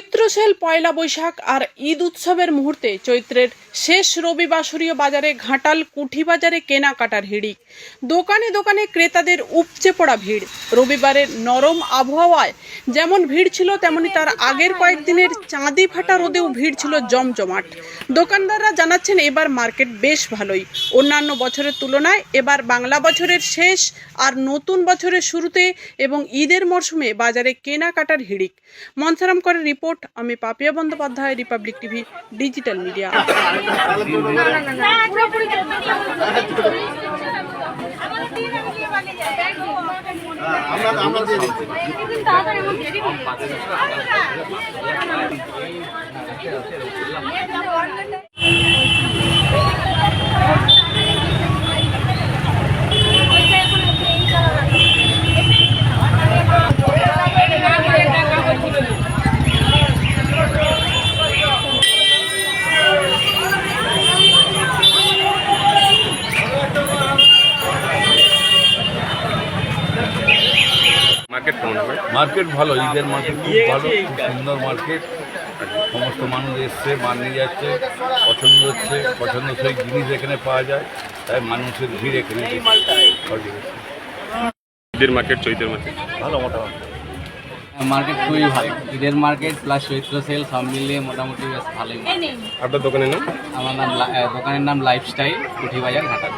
চৈত্র sale Poila Boishakh আর ঈদ উৎসবের মুহূর্তে চৈত্রের শেষ রবিবাসরীয় বাজারে ঘাটাল কুঠি বাজারে কেনাকাটার হিড়িক। দোকানে দোকানে ক্রেতাদের উপচে পড়া ভিড়। রবিবারের নরম আবহাওয়ায় যেমন ভিড় ছিল, তেমনি তার আগের কয়েকদিনের চাঁদি ফাটা রোদেও ভিড় ছিল জমজমাট। দোকানদাররা জানাচ্ছেন, এবার মার্কেট বেশ ভালোই। অন্যান্য বছরের তুলনায় এবার বাংলা বছরের শেষ আর নতুন বছরের শুরুতে এবং ঈদের মরশুমে বাজারে কেনাকাটার হিড়িক। মনসারাম করে রিপোর্ট আমি Papiya Bandyopadhyay Republic TV digital media. আমরা মার্কেট কেমন হবে? মার্কেট ভালো ঈদের মার্কেট খুব ভালো খুব সুন্দর মার্কেট সমস্ত মানুষ এসছে মাল নিয়ে যাচ্ছে পছন্দ হচ্ছে পছন্দ পছন্দসই জিনিস এখানে পাওয়া যায় তাই মানুষের ভিড় এখানে। ঈদের মার্কেট চৈতের মার্কেট ভালো মোটামুটি। মার্কেট খুবই ভালো। ঈদের মার্কেট প্লাস চৈত্র সেল সব মিলিয়ে মোটামুটি বেশ ভালোই আপনার দোকানের নাম? আমার নাম লা- দোকানের নাম লাইফস্টাইল কুঠি বাজার ঘাটাল।